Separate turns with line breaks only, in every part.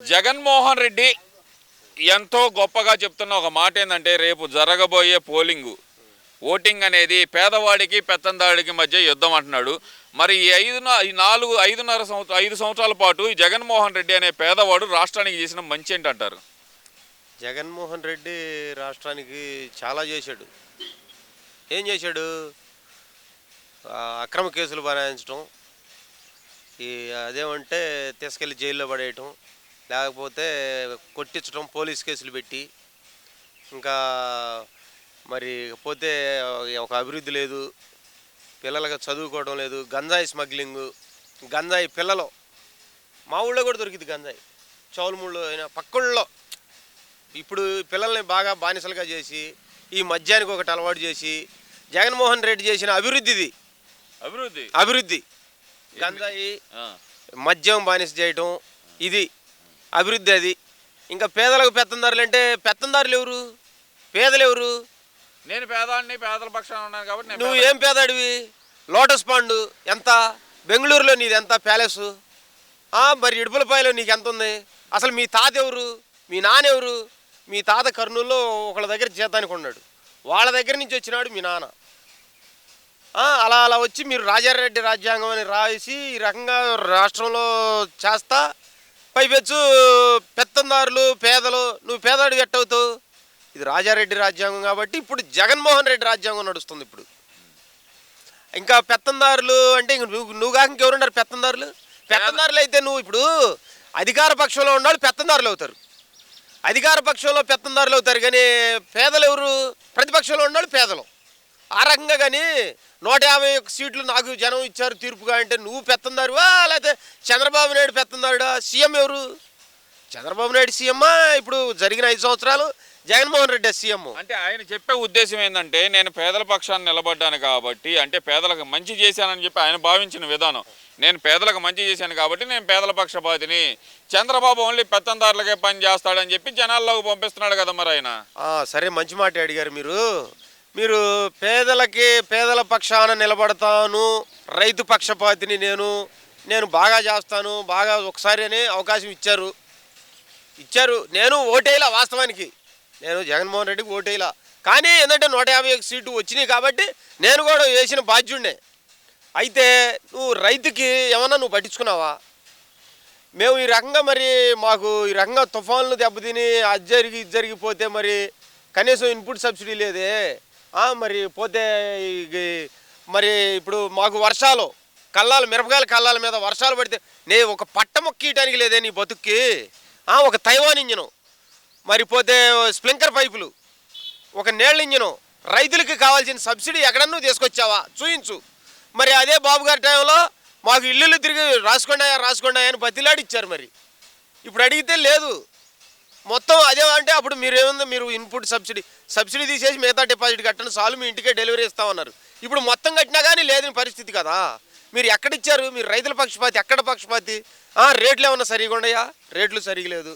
జగన్మోహన్ రెడ్డి ఎంతో గొప్పగా చెప్తున్న ఒక మాట ఏంటంటే రేపు జరగబోయే పోలింగు ఓటింగ్ అనేది పేదవాడికి పెత్తందాడికి మధ్య యుద్ధం అంటున్నాడు. మరి ఈ ఐదు ఈ నాలుగు ఐదున్నర సంవత్సరం ఐదు సంవత్సరాల పాటు ఈ జగన్మోహన్ రెడ్డి అనే పేదవాడు రాష్ట్రానికి చేసిన మంచి ఏంటంటారు?
జగన్మోహన్ రెడ్డి రాష్ట్రానికి చాలా చేశాడు. ఏం చేశాడు? అక్రమ కేసులు బనాయించడం ఈ అదేమంటే తీసుకెళ్ళి జైల్లో పడేయటం లేకపోతే కొట్టించడం పోలీస్ కేసులు పెట్టి ఇంకా మరి పోతే ఒక అభివృద్ధి లేదు పిల్లలకి చదువుకోవడం లేదు గంజాయి స్మగ్లింగు గంజాయి పిల్లలు. మా ఊళ్ళో కూడా దొరికింది గంజాయి. చౌలముళ్ళు అయినా పక్కళ్ళలో. ఇప్పుడు పిల్లల్ని బాగా బానిసలుగా చేసి ఈ మద్యానికి ఒకటి అలవాటు చేసి జగన్మోహన్ రెడ్డి చేసిన అభివృద్ధిది.
అభివృద్ధి?
అభివృద్ధి. గంజాయి. మద్యం బానిస చేయటం ఇది. అభివృద్ధి అది. ఇంకా పేదలకు పెత్తందారులు అంటే పెత్తందారులు ఎవరు? పేదలు ఎవరు?
నేను పేదాన్ని పేదల పక్షాన ఉన్నాను కాబట్టి నేను
నువ్వు ఏం పేదాడివి? లోటస్ పాండు ఎంత? బెంగళూరులో నీది ఎంత ప్యాలెస్? మరి ఇడుపులపాయలో నీకు ఎంత ఉంది అసలు మీ తాత ఎవరు? మీ నాన్న ఎవరు? మీ తాత కర్నూలులో ఒకళ్ళ దగ్గర చేతానికి ఉన్నాడు వాళ్ళ దగ్గర నుంచి వచ్చినాడు మీ నాన్న. అలా అలా వచ్చి మీరు రాజారెడ్డి రాజ్యాంగం అని రాసి ఈ రకంగా రాష్ట్రంలో చేస్తా పైపెచ్చు పెత్తందారులు పేదలు నువ్వు పేదవాడు ఎట్టవుతావు? ఇది రాజారెడ్డి రాజ్యాంగం కాబట్టి ఇప్పుడు జగన్మోహన్ రెడ్డి రాజ్యాంగం నడుస్తుంది ఇప్పుడు. ఇంకా పెత్తందారులు అంటే ఇంక నువ్వు నువ్వు కాక ఇంకెవరున్నారు పెత్తందారులు? పెత్తందారులు అయితే నువ్వు ఇప్పుడు అధికార పక్షంలో ఉన్నాడు పెత్తందారులు అవుతారు. అధికార పక్షంలో పెత్తందారులు అవుతారు. కానీ పేదలు ఎవరు? ప్రతిపక్షంలో ఉన్నాడు పేదలు. ఆ రకంగా కానీ నూట యాభై సీట్లు నాకు జనం ఇచ్చారు తీర్పుగా అంటే నువ్వు పెత్తందారువా లేకపోతే చంద్రబాబు నాయుడు పెత్తందారుడా? సీఎం ఎవరు? చంద్రబాబు నాయుడు సీఎమ్మా ఇప్పుడు జరిగిన ఐదు సంవత్సరాలు జగన్మోహన్ రెడ్డి సీఎం.
అంటే ఆయన చెప్పే ఉద్దేశం ఏంటంటే నేను పేదల పక్షాన్ని నిలబడ్డాను కాబట్టి అంటే పేదలకు మంచి చేశానని చెప్పి ఆయన భావించిన విధానం. నేను పేదలకు మంచి చేశాను కాబట్టి నేను పేదల పక్షపాతిని చంద్రబాబు ఓన్లీ పెత్తందారులకే పని చేస్తాడని చెప్పి జనాల్లోకి పంపిస్తున్నాడు కదా మరి ఆయన.
సరే మంచి మాట అడిగారు మీరు. మీరు పేదలకి పేదల పక్షాన నిలబడతాను రైతు పక్షపాతిని నేను నేను బాగా చేస్తాను బాగా ఒకసారి అని అవకాశం ఇచ్చారు. ఇచ్చారు. నేను ఓటేలా వాస్తవానికి. నేను జగన్మోహన్ రెడ్డికి ఓటేలా కానీ ఏంటంటే నూట యాభై సీటు వచ్చినాయి కాబట్టి నేను కూడా వేసిన బాధ్యుడినే. అయితే నువ్వు రైతుకి ఏమన్నా నువ్వు పట్టించుకున్నావా? మేము ఈ రకంగా మరి మాకు ఈ రకంగా తుఫాన్లు దెబ్బతిని అది జరిగి ఇది జరిగిపోతే మరి కనీసం ఇన్పుట్ సబ్సిడీ లేదే. మరి పోతే మరి ఇప్పుడు మాకు వర్షాలు కల్లాలు మిరపకాయల కల్లాల మీద వర్షాలు పడితే నే ఒక పట్ట మొక్కీయటానికి లేదే నీ బతుక్కి. ఒక తైవాన్ ఇంజను. మరి పోతే స్ప్లింకర్ పైపులు ఒక నీళ్ళ ఇంజను. రైతులకి కావాల్సిన సబ్సిడీ ఎక్కడన్నా తీసుకొచ్చావా? చూయించు. మరి అదే బాబు గారి టైంలో మాకు ఇల్లు తిరిగి రాసుకున్నాయా రాసుకున్నాయా అని బతిలాడి ఇచ్చారు మరి. ఇప్పుడు అడిగితే లేదు. మొత్తం అదే అంటే అప్పుడు మీరు ఏముంది మీరు ఇన్పుట్ సబ్సిడీ సబ్సిడీ తీసేసి మిగతా డిపాజిట్ కట్టండి చాలు మీ ఇంటికే డెలివరీ ఇస్తామన్నారు. ఇప్పుడు మొత్తం కట్టినా కానీ లేదని పరిస్థితి కదా. మీరు ఎక్కడ ఇచ్చారు? మీరు రైతుల పక్షపాతి ఎక్కడ పక్షపాతి? రేట్లు ఏమన్నా సరిగా ఉన్నాయా? రేట్లు సరిగా లేదు.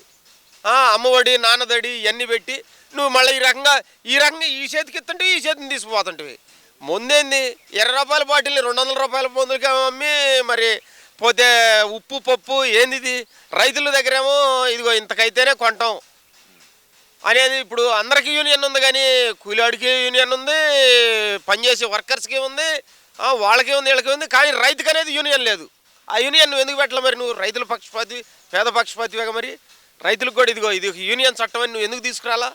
అమ్మఒడి నాన్నదడి ఇవన్నీ పెట్టి నువ్వు మళ్ళీ ఈ రకంగా ఈ రకంగా ఈ చేతికి ఇస్తుంటే ఈ చేతిని తీసుకుపోతుంటివి. ముందేంది? ఇరవై రూపాయల బాటిల్ని రెండు వందల రూపాయల మందులకి అమ్మి మరి పోతే ఉప్పు పప్పు ఏందిది? రైతుల దగ్గరేమో ఇదిగో ఇంతకైతేనే కొంటాం. అనేది ఇప్పుడు అందరికీ యూనియన్ ఉంది కానీ కూలివాడికి యూనియన్ ఉంది పనిచేసే వర్కర్స్కి ఉంది వాళ్ళకి ఉంది వీళ్ళకి ఉంది కానీ రైతుకి అనేది యూనియన్ లేదు. ఆ యూనియన్ నువ్వు ఎందుకు పెట్టలే మరి? నువ్వు రైతుల పక్షపాతి పేద పక్షపాతివేగా మరి? రైతులకు కూడా ఇదిగో ఇది యూనియన్ చట్టం అని నువ్వు ఎందుకు తీసుకురాలా?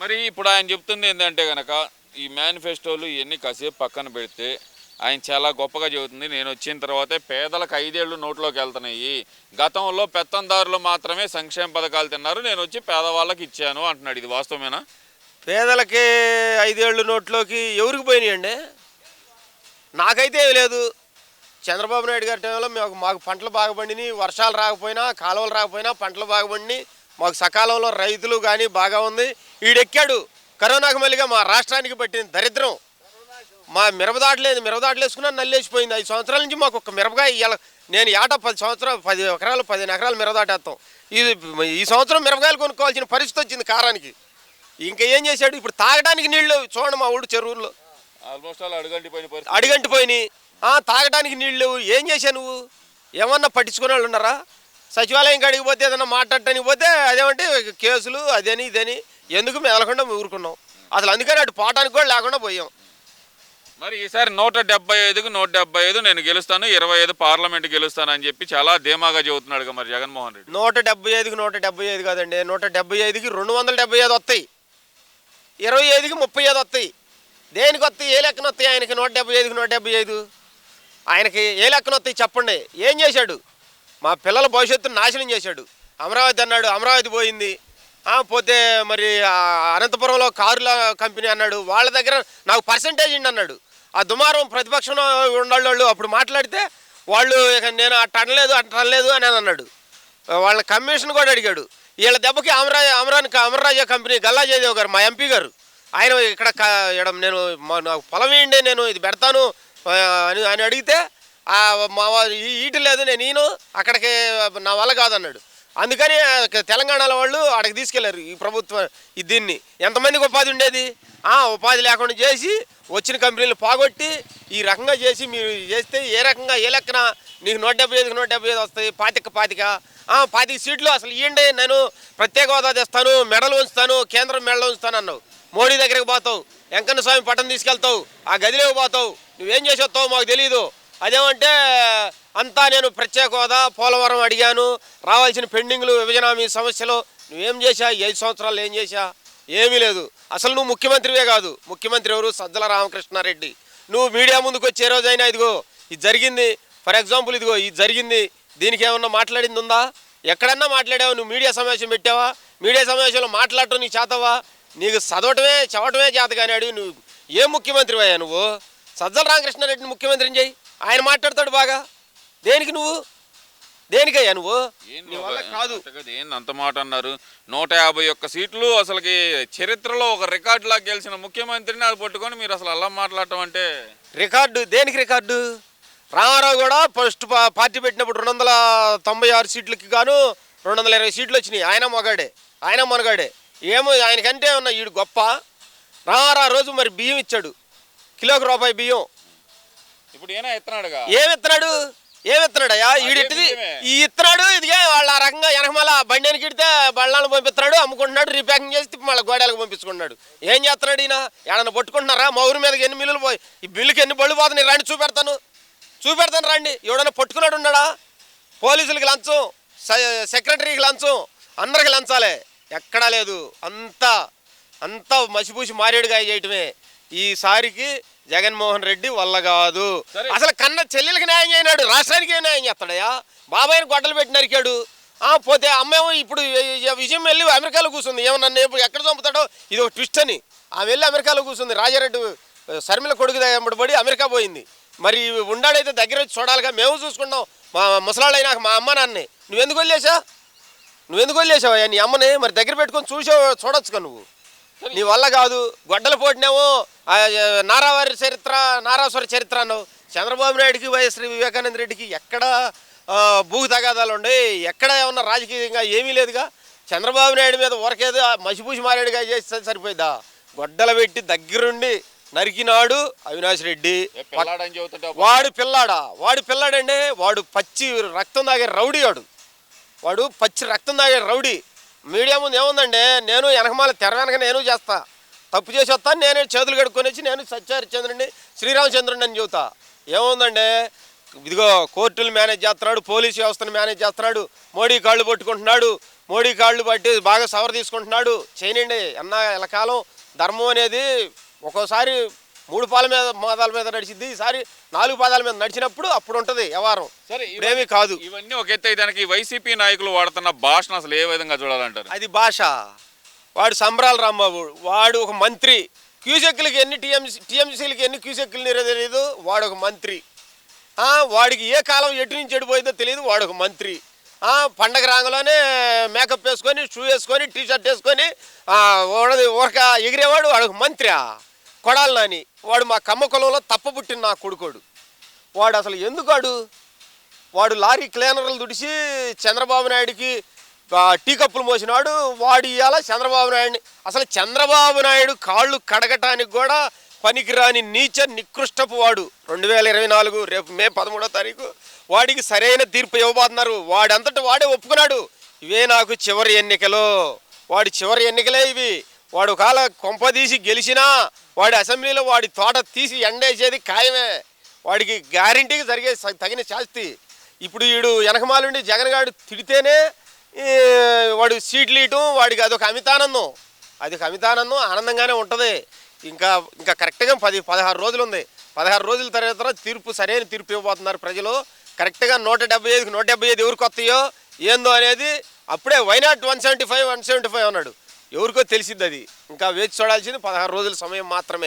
మరి ఇప్పుడు ఆయన చెప్తుంది ఏంటంటే కనుక ఈ మేనిఫెస్టోలు ఇవన్నీ కాసేపు పక్కన పెడితే ఆయన చాలా గొప్పగా చెబుతుంది. నేను వచ్చిన తర్వాతే పేదలకు ఐదేళ్ళు నోట్లోకి వెళ్తున్నాయి. గతంలో పెత్తందారులు మాత్రమే సంక్షేమ పథకాలు తిన్నారు. నేను వచ్చి పేదవాళ్ళకి ఇచ్చాను అంటున్నాడు. ఇది వాస్తవమేనా?
పేదలకి ఐదేళ్ళు నోట్లోకి ఎవరికి పోయినాయండి? నాకైతే ఏమి లేదు. చంద్రబాబు నాయుడు గారి టైంలో మాకు మాకు పంటలు బాగా వర్షాలు రాకపోయినా కాలువలు రాకపోయినా పంటలు బాగా మాకు సకాలంలో రైతులు కానీ బాగా ఉంది. ఈడెక్కాడు. కరోనాకు మళ్ళీగా మా రాష్ట్రానికి పట్టిన దరిద్రం. మా మిరపదాటలేదు మిరపదాటలు వేసుకున్నా నల్లేసిపోయింది. ఐదు సంవత్సరాల నుంచి మాకు ఒక మిరపకాయ ఇయ్యాల. నేను ఏటా పది సంవత్సరాలు పది ఎకరాలు పదిహేను ఎకరాలు మిరపదాటేస్తాం ఇది ఈ సంవత్సరం మిరపకాయలు కొనుక్కోవాల్సిన పరిస్థితి వచ్చింది కారానికి. ఇంకా ఏం చేశాడు? ఇప్పుడు తాగడానికి నీళ్ళు. చూడండి మా ఊడు చెరువుల్లో
అడుగంటి
పోయినాయి ఆ, తాగడానికి నీళ్ళు లేవు. ఏం చేశావు నువ్వు? ఏమన్నా పట్టించుకునే వాళ్ళు ఉన్నారా? సచివాలయం కాడికి పోతే ఏదైనా మాట్లాడటానికి పోతే అదేమంటే కేసులు అదని ఇదని. ఎందుకు మెదలకుండా ఊరుకున్నాం. అసలు అందుకని అటు పోవటానికి కూడా లేకుండా పోయాం.
మరి ఈసారి నూట డెబ్బై ఐదుకు నూట డెబ్బై ఐదు నేను గెలుస్తాను ఇరవై ఐదు పార్లమెంట్ గెలుస్తాను అని చెప్పి చాలా ధీమాగా చెబుతున్నాడు మరి జగన్మోహన్ రెడ్డి.
నూట డెబ్బై ఐదుకి నూట డెబ్బై ఐదు కాదండి నూట డెబ్బై ఐదుకి రెండు వందల డెబ్బై ఐదు వస్తాయి. ఇరవై ఐదుకి ముప్పై ఐదు వస్తాయి. దేనికి వస్తాయి? ఏ లెక్కన వస్తాయి ఆయనకి? నూట డెబ్బై ఐదుకి నూట డెబ్బై ఐదు? ఆయనకి ఏ లెక్కన వస్తాయి చెప్పండి. ఏం చేశాడు? మా పిల్లల భవిష్యత్తును నాశనం చేశాడు. అమరావతి అన్నాడు అమరావతి పోయింది. పోతే మరి అనంతపురంలో కారుల కంపెనీ అన్నాడు వాళ్ళ దగ్గర నాకు పర్సంటేజ్ ఇండి అన్నాడు ఆ దుమారం ప్రతిపక్షంలో ఉండేవాళ్ళు అప్పుడు మాట్లాడితే వాళ్ళు ఇక నేను అట్ట అనలేదు అట్ట అనలేదు అని అన్నాడు. వాళ్ళ కమిషన్ కూడా అడిగాడు. వీళ్ళ దెబ్బకి అమరా అమరాని అమరరాజ కంపెనీ గల్లా జయదేవ్ గారు మా ఎంపీ గారు. ఆయన ఇక్కడ క- నేను మా- నాకు పొలం వేయండి నేను ఇది పెడతాను అని అని అడిగితే మా ఈటి లేదు నేను ఈను అక్కడికి నా వల్ల కాదన్నాడు. అందుకని తెలంగాణలో వాళ్ళు అక్కడికి తీసుకెళ్ళారు ఈ ప్రభుత్వం దీన్ని. ఎంతమందికి ఉపాధి ఉండేది? ఆ, ఉపాధి లేకుండా చేసి వచ్చిన కంపెనీలు పోగొట్టి ఈ రకంగా చేసి మీరు చేస్తే ఏ రకంగా ఏ లెక్కన నీకు నూట డెబ్బై ఐదుకి నూట డెబ్బై ఐదు వస్తాయి పాతిక పాతిక. ఆ, పాతిక సీట్లు అసలు ఇవ్వండి నేను ప్రత్యేక హోదా తెస్తాను మెడలు ఉంచుతాను కేంద్రం మెడలు ఉంచుతాను అన్నావు. మోడీ దగ్గరికి పోతావు వెంకన్న స్వామి పట్టణం తీసుకెళ్తావు ఆ గదిలోకి పోతావు. నువ్వేం చేసి వస్తావు మాకు తెలియదు అదేమంటే అంతా నేను ప్రత్యేక హోదా పోలవరం అడిగాను. రావాల్సిన పెండింగ్లు విభజన మీ సమస్యలు నువ్వేం చేశా ఐదు సంవత్సరాలు ఏం చేశా ఏమీ లేదు. అసలు నువ్వు ముఖ్యమంత్రివే కాదు. ముఖ్యమంత్రి ఎవరు? సజ్జల రామకృష్ణారెడ్డి. నువ్వు మీడియా ముందుకు వచ్చే రోజైనా ఇదిగో ఇది జరిగింది. ఫర్ ఎగ్జాంపుల్ ఇదిగో ఇది జరిగింది. దీనికి ఏమన్నా మాట్లాడింది ఉందా? ఎక్కడన్నా మాట్లాడావు? నువ్వు మీడియా సమావేశం పెట్టావా? మీడియా సమావేశంలో మాట్లాడటం నీకు చేతవా? నీకు చదవటమే చదవటమే చేత కానీ అడిగి నువ్వు. ఏ ముఖ్యమంత్రి అయ్యా నువ్వు? సజ్జల రామకృష్ణారెడ్డిని ముఖ్యమంత్రిని చేయి ఆయన మాట్లాడతాడు బాగా. దేనికి నువ్వు? దేనికయ్యా నువ్వు? నీ వల్ల కాదు.
ఏంది అంత మాట అన్నారు? నూట యాభై ఒక్క సీట్లు అసలుకి చరిత్రలో ఒక రికార్డు లాగా గెలిచిన ముఖ్యమంత్రిని అది పట్టుకొని మీరు అసలు అలా మాట్లాడటం అంటే
రికార్డు? దేనికి రికార్డు? రామారావు కూడా ఫస్ట్ పార్టీ పెట్టినప్పుడు రెండు వందల తొంభై ఆరు సీట్లకి గాను రెండు వందల ఇరవై సీట్లు వచ్చినాయి. ఆయన మొగాడే. ఆయన మొనగాడే. ఏమో ఆయనకంటే ఉన్న ఈడు గొప్ప. రామారావు రోజు మరి బియ్యం ఇచ్చాడు. కిలోకి రూపాయి బియ్యం.
ఇప్పుడు ఏనా ఎత్తున్నాడుగా?
ఏమి ఇస్తున్నాడు ఏమి ఇస్తున్నాడయ్యా ఈడిట్టిది. ఈ ఇస్తున్నాడు ఇదిగే వాళ్ళ ఆ రకంగా వెనకమాల బండికి ఇడితే బళ్ళాలను పంపిస్తున్నాడు అమ్ముకుంటున్నాడు రీప్యాకింగ్ చేసి మళ్ళీ గోడలకు పంపించుకుంటున్నాడు. ఏం చేస్తున్నాడు ఈయన? ఏడన్నా పట్టుకుంటున్నారా? మా ఊరి మీదకి ఎన్ని మిల్లులు పోయి ఈ బిల్లుకి ఎన్ని బళ్ళు పోతున్నాయి? రండి చూపెడతాను. చూపెడతాను రండి. ఎవడన్నా పట్టుకున్నాడు ఉన్నాడా? పోలీసులకి లంచం సెక్రటరీకి లంచం అందరికి లంచాలే. ఎక్కడా లేదు. అంతా అంతా మసిపూసి మారేడుగా చేయటమే. ఈసారికి జగన్మోహన్ రెడ్డి వల్ల కాదు. అసలు కన్న చెల్లెలకి న్యాయం చేయనాడు రాష్ట్రానికి ఏం న్యాయం చేస్తాడయా బాబాయ్ని గొడ్డలు పెట్టి నరికాడు. ఆ, పోతే అమ్మేమో ఇప్పుడు విజయం వెళ్ళి అమెరికాలో కూర్చుంది ఏమో నన్ను ఎక్కడ చంపుతాడో? ఇది ఒక ట్విస్ట్ అని. ఆమె వెళ్ళి అమెరికాలో కూర్చుంది రాజారెడ్డి శర్మిల కొడుకు పడి అమెరికా పోయింది. మరి ఉండాడైతే దగ్గర వచ్చి చూడాలిగా. మేము చూసుకుంటాం. మా ముసలాళ్ళైనాక మా అమ్మ నాన్నే. నువ్వెందుకు వెళ్ళేసా నువ్వెందుకు వెళ్ళేసావయ్యా నీ అమ్మని మరి దగ్గర పెట్టుకొని చూసావు చూడొచ్చుగా నువ్వు. నీ వల్ల కాదు. గొడ్డల పోటీనేమో నారావారి చరిత్ర నారాసుర చరిత్ర అన్నావు. చంద్రబాబు నాయుడికి వైఎస్ శ్రీ వివేకానంద రెడ్డికి ఎక్కడ భూ తగాదాలు ఉన్నాయి ఎక్కడ ఏమన్నా రాజకీయంగా ఏమీ లేదుగా? చంద్రబాబు నాయుడు మీద ఊరకేదో మసిపూసి మారేడుగా చేస్తే సరిపోయిద్దా? గొడ్డల పెట్టి దగ్గరుండి నరికినాడు అవినాష్ రెడ్డి. వాడు పిల్లాడా? వాడు పిల్లాడండి వాడు పచ్చి రక్తం తాగే రౌడీ వాడు. వాడు పచ్చి రక్తం తాగే రౌడీ. మీడియా ముందు ఏముందండి? నేను వెనకమాల తెర వెనక నేను చేస్తా. తప్పు చేసి వస్తాను నేనే చేతులు కడుక్కొని నేను సత్యహరిచంద్రుడిని శ్రీరామచంద్రుడిని అని చెబుతా. ఏముందండి? ఇదిగో కోర్టులు మేనేజ్ చేస్తున్నాడు పోలీస్ వ్యవస్థను మేనేజ్ చేస్తున్నాడు మోడీ కాళ్ళు పట్టుకుంటున్నాడు మోడీ కాళ్ళు పట్టి బాగా సవర్ తీసుకుంటున్నాడు. చేయనండి అన్న కాలం ధర్మం అనేది ఒక్కోసారి మూడు పాల మీద పాదాల మీద నడిచింది ఈసారి నాలుగు పాదాల మీద నడిచినప్పుడు అప్పుడు ఉంటుంది వ్యవహారం.
సరే
ఇప్పుడేమీ కాదు.
ఇవన్నీ ఒక ఎత్తు దానికి వైసీపీ నాయకులు వాడుతున్న భాషను అసలు ఏ విధంగా చూడాలంటారు?
అది భాష. వాడు సంబరాల రాంబాబు. వాడు ఒక మంత్రి. క్యూసెక్లకి ఎన్ని టీఎంసీ టీఎంసీలకి ఎన్ని క్యూసెక్లు నీరో తెలియదు వాడు ఒక మంత్రి. వాడికి ఏ కాలం ఎటు నుంచి ఎడిపోయిందో తెలియదు వాడు ఒక మంత్రి. పండగ రాంగలోనే మేకప్ వేసుకొని షూ వేసుకొని టీ షర్ట్ వేసుకొని ఓడది ఊరక ఎగిరేవాడు. వాడు ఒక మంత్రి. కొడాలి నాని. వాడు మా కమ్మ కులంలో తప్ప పుట్టిన నా కొడుకోడు. వాడు అసలు ఎందుకాడు వాడు? లారీ క్లీనర్లు దుడిసి చంద్రబాబు నాయుడికి టీ కప్పులు మోసినాడు. వాడు ఇవాళ చంద్రబాబు నాయుడిని. అసలు చంద్రబాబు నాయుడు కాళ్ళు కడగటానికి కూడా పనికిరాని నీచ నికృష్టపు వాడు. రెండు వేల ఇరవై నాలుగు రేపు మే పదమూడో తారీఖు వాడికి సరైన తీర్పు ఇవ్వబోతున్నారు. వాడంతటా వాడే ఒప్పుకున్నాడు. ఇవే నాకు చివరి ఎన్నికలు. వాడి చివరి ఎన్నికలే ఇవి. వాడు ఒకవేళ కొంపదీసి గెలిచినా వాడి అసెంబ్లీలో వాడి తోట తీసి ఎండేసేది ఖాయమే. వాడికి గ్యారంటీకి జరిగే తగిన శాస్తి. ఇప్పుడు వీడు వెనకమాలుండి జగన్ గారు తిడితేనే వాడు సీట్లు ఇయటం వాడికి అదొక అమితానందం. అది ఒక అమితానందం ఆనందంగానే ఉంటుంది. ఇంకా ఇంకా కరెక్ట్గా పది పదహారు రోజులు ఉంది పదహారు రోజుల తర్వాత తీర్పు సరైన తీర్పు ఇవ్వబోతున్నారు ప్రజలు. కరెక్ట్గా నూట డెబ్బై ఐదుకి నూట డెబ్బై ఐదు ఎవరికి వస్తాయో ఏందో అనేది అప్పుడే why not one seventy five one seventy five అన్నాడు. ఎవరికో తెలిసింది అది. ఇంకా వేచి చూడాల్సింది పదహారు రోజుల సమయం మాత్రమే.